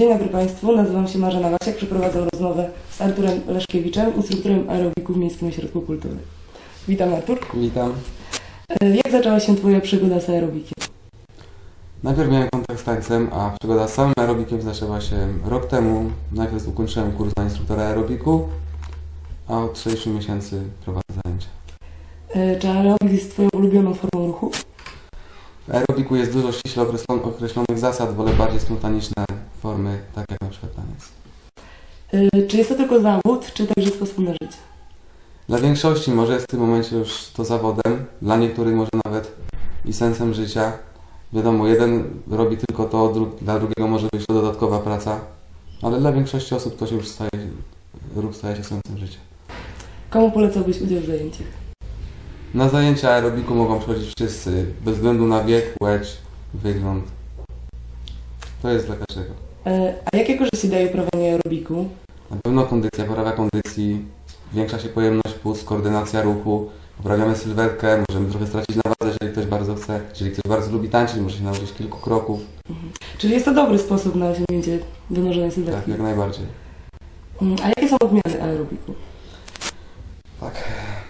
Dzień dobry Państwu, nazywam się Marzena Wasiak, przeprowadzam rozmowę z Arturem Leszkiewiczem, instruktorem aerobiku w Miejskim Ośrodku Kultury. Witam Artur. Witam. E, Jak zaczęła się Twoja przygoda z aerobikiem? Najpierw miałem kontakt z tańcem, a przygoda z samym aerobikiem zaczęła się rok temu. Najpierw ukończyłem kurs na instruktora aerobiku, a od 6 miesięcy prowadzę zajęcia. E, Czy aerobik jest Twoją ulubioną formą ruchu? W aerobiku jest dużo ściśle określon- określonych zasad, wolę bardziej spontaniczne formy, tak jak na przykład taniec. E, Czy jest to tylko zawód, czy także sposób na życie? Dla większości może jest w tym momencie już to zawodem, dla niektórych może nawet i sensem życia. Wiadomo, jeden robi tylko to, dla drugiego może być to dodatkowa praca, ale dla większości osób to się już staje, ruch staje się sensem życia. Komu polecałbyś udział w zajęciach? Na zajęcia aerobiku mogą przychodzić wszyscy, bez względu na wiek, płeć, wygląd. To jest dla każdego. E, A jakie korzyści daje uprawianie aerobiku? Na pewno kondycja, poprawia kondycji, zwiększa się pojemność płuc, koordynacja ruchu, poprawiamy sylwetkę, możemy trochę stracić na wadze, jeżeli ktoś bardzo chce, jeżeli ktoś bardzo lubi tańczyć, może się nauczyć kilku kroków, Czyli jest to dobry sposób na osiągnięcie tak, sylwetki. jak najbardziej. Mm, A jakie są odmiany aerobiku?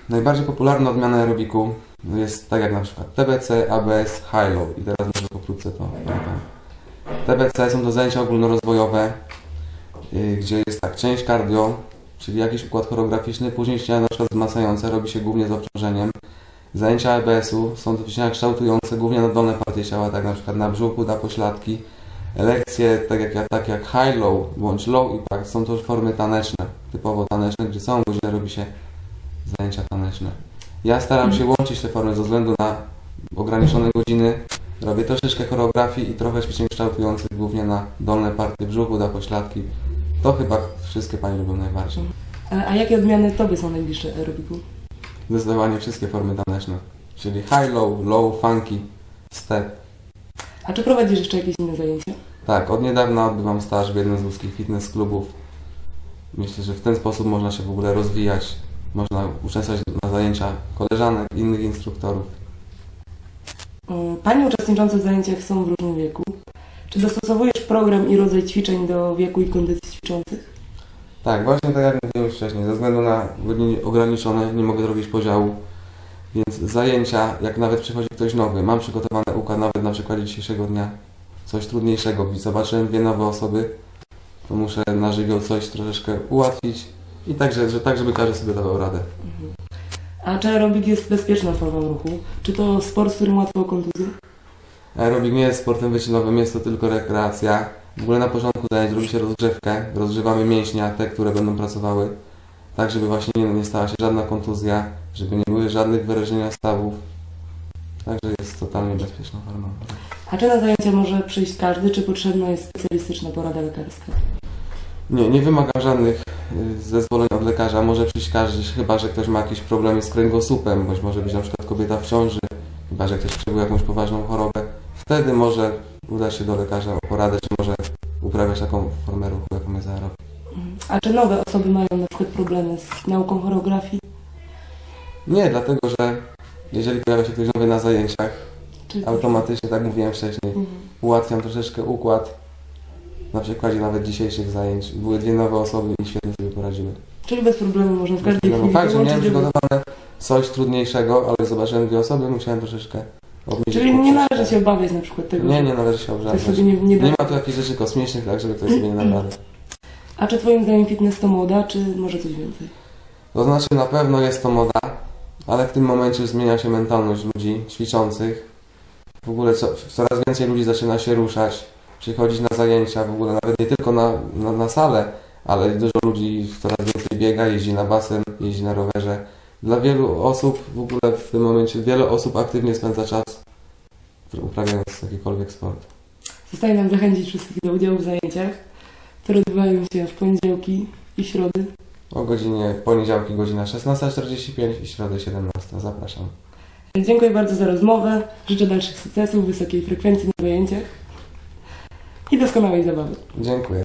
Najbardziej popularna odmiana aerobiku jest tak jak na przykład TBC, ABS, High-Low i teraz może pokrótce to. TBC są to zajęcia ogólnorozwojowe, yy, gdzie jest tak, część cardio, czyli jakiś układ choreograficzny, później ćwiczenia na przykład wzmacniające, robi się głównie z obciążeniem. Zajęcia ABS-u są to ćwiczenia kształtujące głównie na dolne partie ciała, tak na przykład na brzuchu, na pośladki. Lekcje, tak jak, tak jak high-low bądź low impact, są to formy taneczne, typowo taneczne, gdzie całą godzinę robi się zajęcia taneczne. Ja staram się łączyć te formy ze względu na ograniczone godziny. Robię troszeczkę choreografii i trochę ćwiczeń kształtujących głównie na dolne partie brzuchu, na pośladki. To chyba wszystkie Panie lubią najbardziej. A, a jakie odmiany Tobie są najbliższe aerobiku? Zdecydowanie wszystkie formy taneczne. Czyli high, low, low, funky, step. A czy prowadzisz jeszcze jakieś inne zajęcia? Tak, od niedawna odbywam staż w jednym z ludzkich fitness klubów. Myślę, że w ten sposób można się w ogóle rozwijać. Można uczęszczać na zajęcia koleżanek, innych instruktorów. Panie uczestniczące w zajęciach są w różnym wieku. Czy dostosowujesz program i rodzaj ćwiczeń do wieku i kondycji ćwiczących? Tak, właśnie tak jak mówiłem wcześniej, ze względu na godziny ograniczone nie mogę zrobić podziału, więc zajęcia, jak nawet przychodzi ktoś nowy, mam przygotowany układ nawet na przykładzie dzisiejszego dnia, coś trudniejszego, zobaczyłem dwie nowe osoby, to muszę na żywioł coś troszeczkę ułatwić i tak, że, że tak, żeby każdy sobie dawał radę. A czy aerobik jest bezpieczną formą ruchu? Czy to sport, w którym łatwo o kontuzję? Aerobik nie jest sportem wyczynowym, jest to tylko rekreacja. W ogóle na początku zajęć robi się rozgrzewkę, rozgrzewamy mięśnia, te, które będą pracowały, tak żeby właśnie nie, nie stała się żadna kontuzja, żeby nie były żadnych wyrażenia stawów. Także jest totalnie bezpieczna forma. A czy na zajęcia może przyjść każdy, czy potrzebna jest specjalistyczna porada lekarska? Nie, nie wymaga żadnych zezwoleń od lekarza, może przyjść każdy, chyba że ktoś ma jakieś problemy z kręgosłupem, bądź może być na przykład kobieta w ciąży, chyba że ktoś przebył jakąś poważną chorobę. Wtedy może udać się do lekarza o poradę, czy może uprawiać taką formę ruchu, jaką jest aerobik. A czy nowe osoby mają na przykład problemy z nauką choreografii? Nie, dlatego że jeżeli pojawia się ktoś nowy na zajęciach, Czy... automatycznie, tak mówiłem wcześniej, Mhm. ułatwiam troszeczkę układ. Na przykładzie nawet dzisiejszych zajęć były dwie nowe osoby i świetnie sobie poradziły. Czyli bez problemu można w każdej chwili fakt, że miałem przygotowane coś trudniejszego, ale zobaczyłem dwie osoby, musiałem troszeczkę obniżyć Czyli nie należy się obawiać na przykład tego, Nie, nie należy się sobie nie, nie. Nie ma tu jakichś rzeczy kosmicznych, tak żeby ktoś sobie nie dał. A czy twoim zdaniem fitness to moda, czy może coś więcej? To znaczy na pewno jest to moda, ale w tym momencie zmienia się mentalność ludzi ćwiczących. W ogóle co, coraz więcej ludzi zaczyna się ruszać, przychodzić na zajęcia, w ogóle nawet nie tylko na, na, na salę, ale dużo ludzi coraz więcej biega, jeździ na basen, jeździ na rowerze. Dla wielu osób w ogóle w tym momencie, wiele osób aktywnie spędza czas uprawiając jakikolwiek sport. Zostaje nam zachęcić wszystkich do udziału w zajęciach, które odbywają się w poniedziałki i środy. O godzinie poniedziałki godzina 16.45 i środę 17. Zapraszam. Dziękuję bardzo za rozmowę. Życzę dalszych sukcesów, wysokiej frekwencji na zajęciach i doskonałej zabawy. Dziękuję.